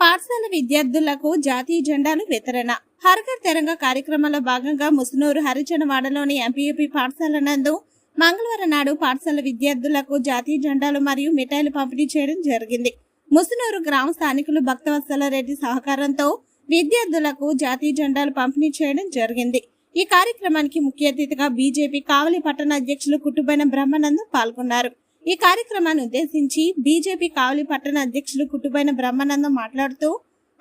పాఠశాల విద్యార్థులకు జాతీయ జెండాను వితరణ. హర్ఘర్ తెరంగ కార్యక్రమంలో భాగంగా ముసునూరు హరిజనవాడలోని ఎంపీయూపీ పాఠశాల నందు మంగళవారం నాడు పాఠశాల విద్యార్థులకు జాతీయ జెండాలు మరియు మిఠాయిలు పంపిణీ చేయడం జరిగింది. ముసునూరు గ్రామ స్థానికులు భక్తవత్సల రెడ్డి సహకారంతో విద్యార్థులకు జాతీయ జెండాలు పంపిణీ చేయడం జరిగింది. ఈ కార్యక్రమానికి ముఖ్య అతిథిగా బీజేపీ కావలి పట్టణ అధ్యక్షులు కుటుంబైన బ్రహ్మానందం పాల్గొన్నారు. ఈ కార్యక్రమాన్ని ఉద్దేశించి బీజేపీ కావలి పట్టణ అధ్యక్షులు కుటుంబైన బ్రహ్మానందం మాట్లాడుతూ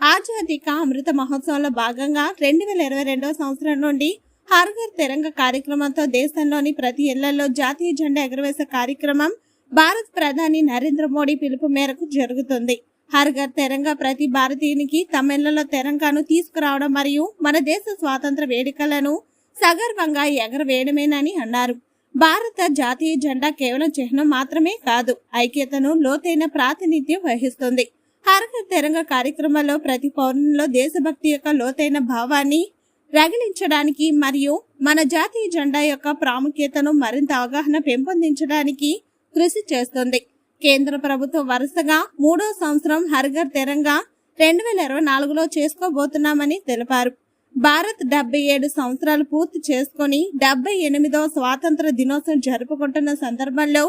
ఆధ్యాత్మిక అమృత మహోత్సవంలో భాగంగా రెండు వేల ఇరవై రెండవ సంవత్సరం నుండి హర్ఘర్ తెరంగ కార్యక్రమంతో దేశంలోని ప్రతి ఇళ్ళలో జాతీయ జెండా ఎగురవేసే కార్యక్రమం భారత్ ప్రధాని నరేంద్ర మోడీ పిలుపు మేరకు జరుగుతుంది. హర్ఘర్ తెరంగ తెరంగా ప్రతి భారతీయునికి తమ ఇళ్ళలో తెరంగాను తీసుకురావడం మరియు మన దేశ స్వాతంత్ర వేడుకలను సగర్వంగా ఎగరవేయడమేనని అన్నారు. భారత జాతీయ జెండా కేవలం చిహ్నం మాత్రమే కాదు ఐక్యతను లోతైన ప్రాతినిధ్యం వహిస్తుంది. హర్ తెరంగ కార్యక్రమంలో ప్రతి పౌరునిలో దేశభక్తి యొక్క లోతైన భావాన్ని రగిలించడానికి మరియు మన జాతీయ జెండా యొక్క ప్రాముఖ్యతను మరింత అవగాహన పెంపొందించడానికి కృషి చేస్తుంది. కేంద్ర ప్రభుత్వం వరుసగా మూడో సంవత్సరం హర్ఘర్ తెరంగా రెండు వేల ఇరవై నాలుగులో చేసుకోబోతున్నామని తెలిపారు. భారత్ డెబ్బై ఏడు సంవత్సరాలు పూర్తి చేసుకుని డెబ్బై ఎనిమిదవ స్వాతంత్ర దినోత్సవం జరుపుకుంటున్న సందర్భంలో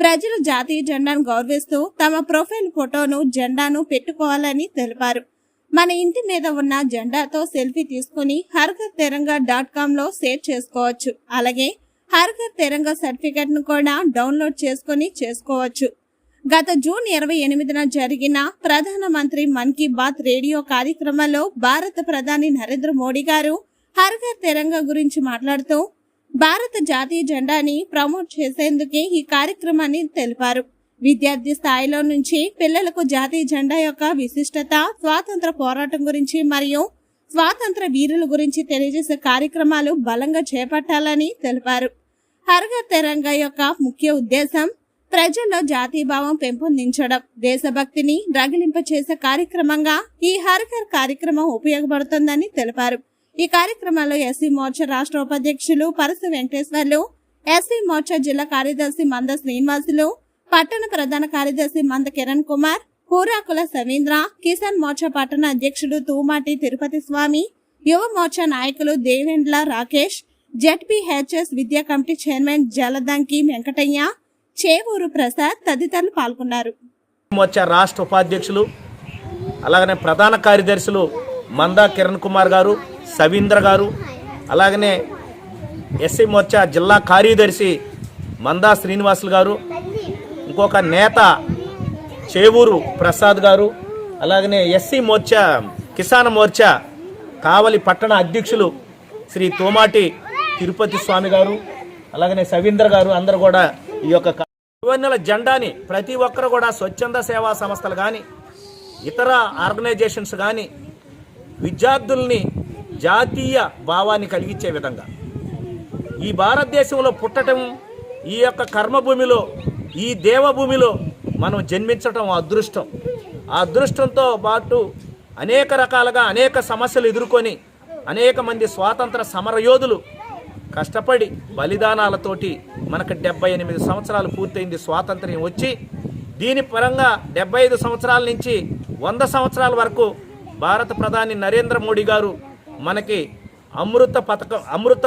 ప్రజలు జాతీయ జెండాను గౌరవిస్తూ తమ ప్రొఫైల్ ఫోటోను జెండాను పెట్టుకోవాలని తెలిపారు. మన ఇంటి మీద ఉన్న జెండాతో సెల్ఫీ తీసుకుని హర్ఘర్ తెరంగా డాట్ కామ్లో సేవ్ చేసుకోవచ్చు. అలాగే హర్ఘర్ తెరంగా సర్టిఫికెట్ను కూడా డౌన్లోడ్ చేసుకుని చేసుకోవచ్చు. గత జూన్ ఇరవై ఎనిమిదిన జరిగిన ప్రధానమంత్రి మన్ కీ బాత్ రేడియో కార్యక్రమంలో భారత ప్రధాని నరేంద్ర మోడీ గారు హర్ఘర్ తెరంగా గురించి మాట్లాడుతూ భారత జాతీయ జెండాని ప్రమోట్ చేసేందుకే ఈ కార్యక్రమాన్ని తెలిపారు. విద్యార్థి స్థాయిలో నుంచి పిల్లలకు జాతీయ జెండా యొక్క విశిష్టత స్వాతంత్ర పోరాటం గురించి మరియు స్వాతంత్ర వీరుల గురించి తెలియజేసే కార్యక్రమాలు బలంగా చేపట్టాలని తెలిపారు. హర్ఘర్ తెరంగా యొక్క ముఖ్య ఉద్దేశం ప్రజల్లో జాతీభావం పెంపొందించడం దేశభక్తిని రగిలింపచేసే కార్యక్రమంగా ఈ హరికర్ కార్యక్రమం ఉపయోగపడుతుందని తెలిపారు. ఈ కార్యక్రమంలో ఎస్సీ మోర్చా రాష్ట్ర ఉపాధ్యక్షులు పరసు వెంకటేశ్వర్లు ఎస్సీ మోర్చా జిల్లా కార్యదర్శి మంద శ్రీనివాసులు పట్టణ ప్రధాన కార్యదర్శి మంద కిరణ్ కుమార్ కూరాకుల సవీంద్ర కిసాన్ మోర్చా పట్టణ అధ్యక్షుడు తూమాటి తిరుపతి స్వామి యువ మోర్చా నాయకులు దేవేండ్ల రాకేష్ జెడ్పీహెచ్ఎస్ విద్యా కమిటీ చైర్మన్ జలదంకి వెంకటయ్య చేవూరు ప్రసాద్ తదితరులు పాల్గొన్నారు. మోర్చా రాష్ట్ర ఉపాధ్యక్షులు అలాగనే ప్రధాన కార్యదర్శులు మందా కిరణ్ కుమార్ గారు సవీంద్ర గారు అలాగనే ఎస్సీ మోర్చా జిల్లా కార్యదర్శి మందా శ్రీనివాసులు గారు ఇంకొక నేత చేవూరు ప్రసాద్ గారు అలాగనే ఎస్సీ మోర్చా కిసాన్ మోర్చా కావలి పట్టణ అధ్యక్షులు శ్రీ తోమాటి తిరుపతి స్వామి గారు అలాగనే సవీంద్ర గారు అందరు కూడా ఈ యొక్క యువనెల జెండాని ప్రతి ఒక్కరు కూడా స్వచ్ఛంద సేవా సంస్థలు కానీ ఇతర ఆర్గనైజేషన్స్ కానీ విద్యార్థుల్ని జాతీయ భావాన్ని కలిగించే విధంగా. ఈ భారతదేశంలో పుట్టటం ఈ యొక్క కర్మభూమిలో ఈ దేవభూమిలో మనం జన్మించటం అదృష్టం. ఆ అదృష్టంతో పాటు అనేక రకాలుగా అనేక సమస్యలు ఎదుర్కొని అనేక మంది స్వాతంత్ర సమరయోధులు కష్టపడి బలిదానాలతోటి మనకు డెబ్బై ఎనిమిది సంవత్సరాలు పూర్తయింది స్వాతంత్ర్యం వచ్చి దీని పరంగా డెబ్బై ఐదు సంవత్సరాల నుంచి వంద సంవత్సరాల వరకు భారత ప్రధాని నరేంద్ర మోడీ గారు మనకి అమృత పథకం అమృత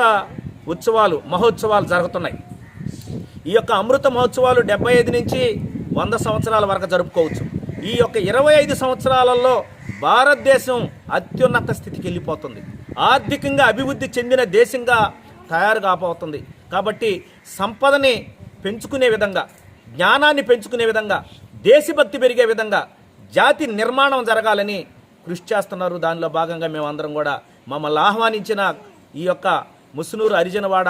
ఉత్సవాలు మహోత్సవాలు జరుగుతున్నాయి. ఈ యొక్క అమృత మహోత్సవాలు డెబ్బై ఐదు నుంచి వంద సంవత్సరాల వరకు జరుపుకోవచ్చు. ఈ యొక్క ఇరవై ఐదు సంవత్సరాలలో భారతదేశం అత్యున్నత స్థితికి వెళ్ళిపోతుంది. ఆర్థికంగా అభివృద్ధి చెందిన దేశంగా తయారు కాబోతుంది. కాబట్టి సంపదని పెంచుకునే విధంగా జ్ఞానాన్ని పెంచుకునే విధంగా దేశభక్తి పెరిగే విధంగా జాతి నిర్మాణం జరగాలని కృషి చేస్తున్నారు. దానిలో భాగంగా మేమందరం కూడా మమ్మల్ని ఆహ్వానించిన ఈ యొక్క ముసునూరు హరిజనవాడ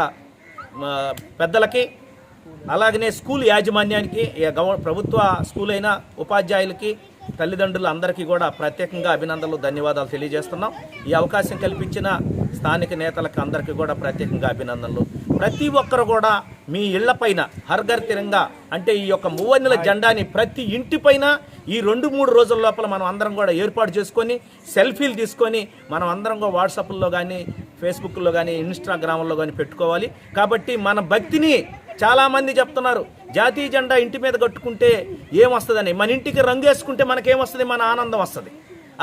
పెద్దలకి అలాగనే స్కూల్ యాజమాన్యానికి గవ ప్రభుత్వ స్కూల్ అయిన ఉపాధ్యాయులకి తల్లిదండ్రులు అందరికీ కూడా ప్రత్యేకంగా అభినందనలు ధన్యవాదాలు తెలియజేస్తున్నాం. ఈ అవకాశం కల్పించిన స్థానిక నేతలకు అందరికీ కూడా ప్రత్యేకంగా అభినందనలు. ప్రతి ఒక్కరు కూడా మీ ఇళ్ళపైన హర్ఘర్ తిరంగా అంటే ఈ యొక్క మూవన్నెల జెండాని ప్రతి ఇంటిపైన ఈ రెండు మూడు రోజుల లోపల మనం అందరం కూడా ఏర్పాటు చేసుకొని సెల్ఫీలు తీసుకొని మనం అందరం కూడా వాట్సాప్లో కానీ ఫేస్బుక్లో కానీ ఇన్స్టాగ్రామ్లో కానీ పెట్టుకోవాలి. కాబట్టి మన భక్తిని చాలామంది చెప్తున్నారు జాతీయ జెండా ఇంటి మీద కట్టుకుంటే ఏమొస్తుందని? మన ఇంటికి రంగు వేసుకుంటే మనకేమొస్తుంది? మన ఆనందం వస్తుంది.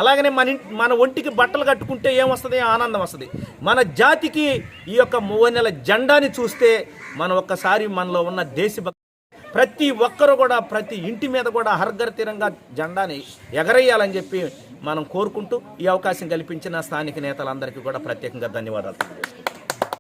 అలాగనే మన మన ఒంటికి బట్టలు కట్టుకుంటే ఏమొస్తుంది? ఆనందం వస్తుంది. మన జాతికి ఈ యొక్క మూడు నెల జెండాని చూస్తే మనం ఒక్కసారి మనలో ఉన్న దేశభక్తి ప్రతి ఒక్కరు కూడా ప్రతి ఇంటి మీద కూడా హర్ఘర్ తీరంగా జెండాని ఎగరేయాలని చెప్పి మనం కోరుకుంటూ ఈ అవకాశం కల్పించిన స్థానిక నేతలందరికీ కూడా ప్రత్యేకంగా ధన్యవాదాలు.